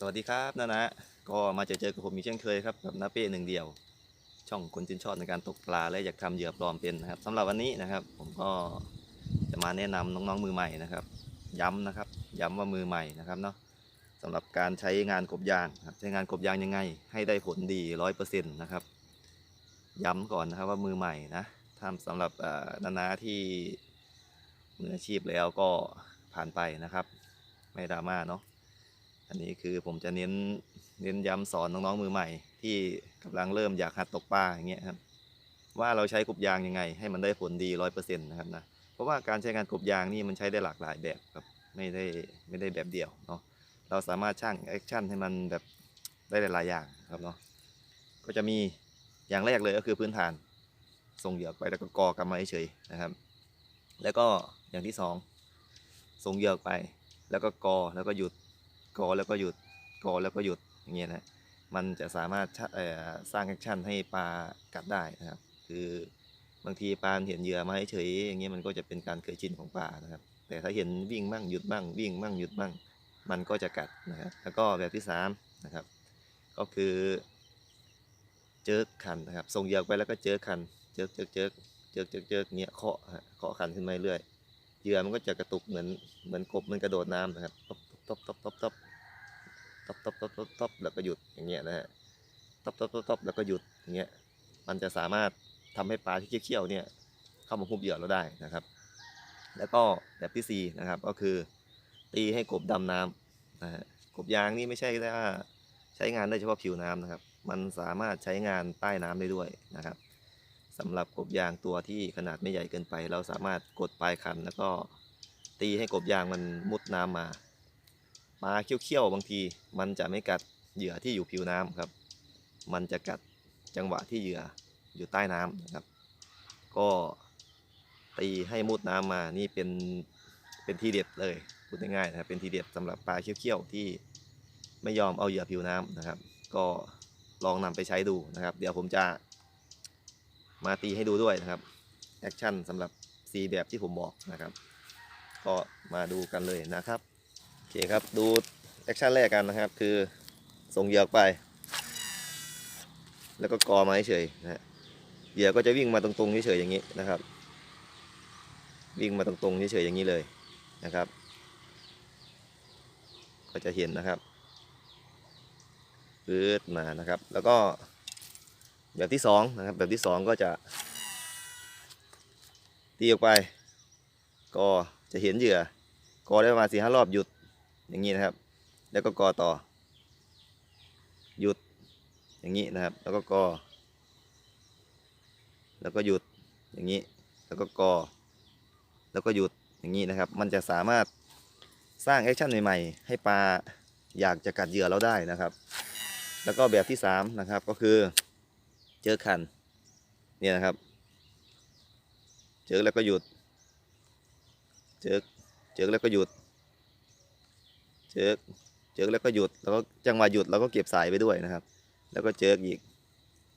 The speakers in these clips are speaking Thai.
สวัสดีครับนานะก็มาเจอเจอกับผมมีกเช่นเคยครับกับนาเป้หนึ่งเดียว ช่องคนชื่นชอบในการตกปลาและอยากทำเหยื่อปลอมเป็นนะครับสำหรับวันนี้นะครับ ผมก็จะมาแนะนำน้องๆมือใหม่นะครับ ย้ำนะครับ ย้ำว่ามือใหม่นะครับเนาะสำหรับการใช้งานกบยางครับใช้งานกบยางยังไง ให้ได้ผลดีร้อยเปอร์เซ็นต์นะครับ ย้ำก่อนนะครับว่ามือใหม่นะทำสำหรับนานาที่มืออาชีพแล้วก็ผ่านไปนะครับ ไม่ดราม่าเนาะ อันนี้คือผมจะเน้นเน้นย้ำสอนน้องๆมือใหม่ ที่กำลังเริ่มอยากหัดตกปลาอย่างเงี้ยครับ ว่าเราใช้กบยางยังไง ให้มันได้ผลดีร้อยเปอร์เซ็นต์นะครับนะเพราะว่าการใช้งานกบยางนี่มันใช้ได้หลากหลายแบบครับไม่ได้ไม่ได้แบบเดียวเนาะเราสามารถช่างแอคชั่นให้มันแบบได้หลายๆอย่างครับเนาะก็จะมีอย่างแรกเลยก็คือพื้นฐานส่งเหยือกไปแล้วก็กอกลับมาเฉยนะครับ แล้วก็อย่างที่สองส่งเหยือกไป แล้วก็กอแล้วก็หยุด กอแล้วก็หยุดกอแล้วก็หยุดอย่างเงี้ยนะมันจะสามารถสร้างแอคชั่นให้ปลากัดได้นะครับ คือบางทีปลาเห็นเหยื่อมาเฉยอย่างเงี้ยมันก็จะเป็นการเคยชินของปลานะครับ แต่ถ้าเห็นวิ่งบ้างหยุดบ้างวิ่งบ้างหยุดบ้าง มันก็จะกัดนะครับแล้วก็แบบที่สามนะครับ ก็คือเจิกคันนะครับส่งเหยื่อไปแล้วก็เจิกคันเจิกเจิกเจิกเจิกเจิกเจิกเงี้ยเคาะฮะเคาะคันขึ้นมาเรื่อยเหยื่อมันก็จะกระตุกเหมือนเหมือนกบมันกระโดดน้ำนะครับตบตบตบตบตบ ตบตบตบตบตบแล้วก็หยุดอย่างเงี้ยนะฮะตบตบตบตบแล้วก็หยุดอย่างเงี้ยมันจะสามารถทำให้ปลาที่เขี้ยวๆเนี่ยเข้ามาหุบเหยื่อเราได้นะครับ แล้วก็แบบที่สี่นะครับก็คือ ตีให้กบดำน้ำนะฮะกบยางนี่ไม่ใช่ว่าใช้งานได้เฉพาะผิวน้ำนะครับ มันสามารถใช้งานใต้น้ำได้ด้วยนะครับสำหรับกบยางตัวที่ขนาดไม่ใหญ่เกินไป เราสามารถกดปลายคันแล้วก็ตีให้กบยางมันมุดน้ำมา ปลาเขี้ยวๆบางที มันจะไม่กัดเหยื่อที่อยู่ผิวน้ำครับ มันจะกัดจังหวะที่เหยื่ออยู่ใต้น้ำนะครับ ก็ตีให้มุดน้ำมานี่เป็นเป็นทีเด็ดเลยพูดง่ายๆนะครับเป็นทีเด็ดสำหรับปลาเขี้ยวๆที่ไม่ยอมเอาเหยื่อผิวน้ำนะครับ ก็ลองนำไปใช้ดูนะครับ เดี๋ยวผมจะมาตีให้ดูด้วยนะครับแอคชั่นสำหรับสีแบบที่ผมบอกนะครับ ก็มาดูกันเลยนะครับ อเคครับ ดูแอคชั่นแรกกันนะครับ คือส่งเหยื่อออกไป แล้วก็กอมาเฉยนะฮะเหยื่อก็จะวิ่งมาตรงๆเฉยๆอย่างนี้นะครับ วิ่งมาตรงๆเฉยๆอย่างนี้เลยนะครับ ก็จะเห็นนะครับปืดมานะครับ แล้วก็แบบที่สองนะครับ แบบที่สองก็จะตีออกไป ก็จะเห็นเหยื่อกอได้ประมาณสี่ห้ารอบหยุด อย่างนี้นะครับ แล้วก็กอต่อ หยุดอย่างนี้นะครับ แล้วก็กอ แล้วก็หยุดอย่างนี้ แล้วก็กอ แล้วก็หยุดอย่างนี้นะครับ มันจะสามารถสร้างแอคชั่นใหม่ๆ ให้ปลาอยากจะกัดเหยื่อเราได้นะครับ แล้วก็แบบที่สามนะครับก็คือเจอคันเนี่ยนะครับ เจอแล้วก็หยุด เจอเจอแล้วก็หยุด เจอเจอแล้วก็หยุดแล้วก็จังหวะหยุดเราก็เก็บสายไปด้วยนะครับ แล้วก็เจออีก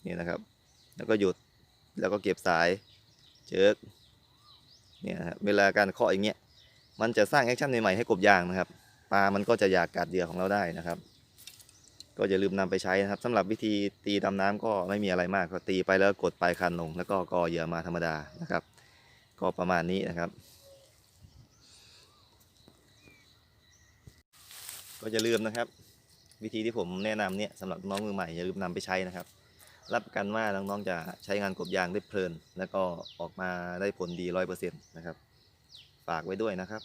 นี่นะครับ แล้วก็หยุดแล้วก็เก็บสายเจอเนี่ยครับเวลาการเคาะอย่างเงี้ยมันจะสร้างแอคชั่นใหม่ๆให้กบยางนะครับปลามันก็จะอยากกัดเหยื่อของเราได้นะครับ ก็อย่าลืมนำไปใช้นะครับสำหรับวิธีตีดำน้ำก็ไม่มีอะไรมากก็ตีไปแล้วกดปลายคันลง แล้วก็กอเหยื่อมาธรรมดานะครับ ก็ประมาณนี้นะครับ ก็อย่าลืมนะครับ วิธีที่ผมแนะนำเนี่ยสำหรับน้องมือใหม่อย่าลืมนำไปใช้นะครับ รับประกันว่าน้องๆจะใช้งานกบยางได้เพลิน แล้วก็ออกมาได้ผลดีร้อยเปอร์เซ็นต์นะครับ ฝากไว้ด้วยนะครับ